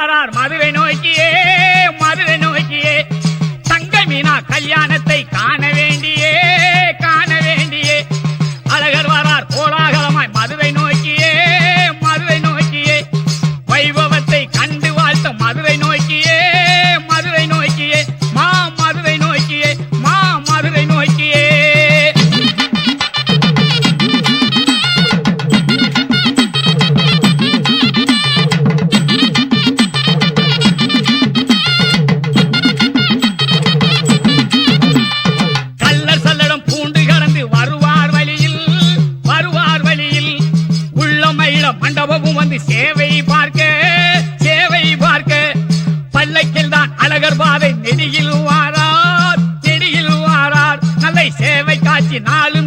வாரார் மதுரை நோக்கியே மதுரை நோக்கியே. தங்க கல்யாணத்தை காண தினமும் வந்து சேவை பார்க்க சேவை பார்க்க. பல்லக்கில் தான் அழகர் பாதை நெடியில் வாரார் நெடியில் வாரார். நல்லை சேவை காட்சி நாலு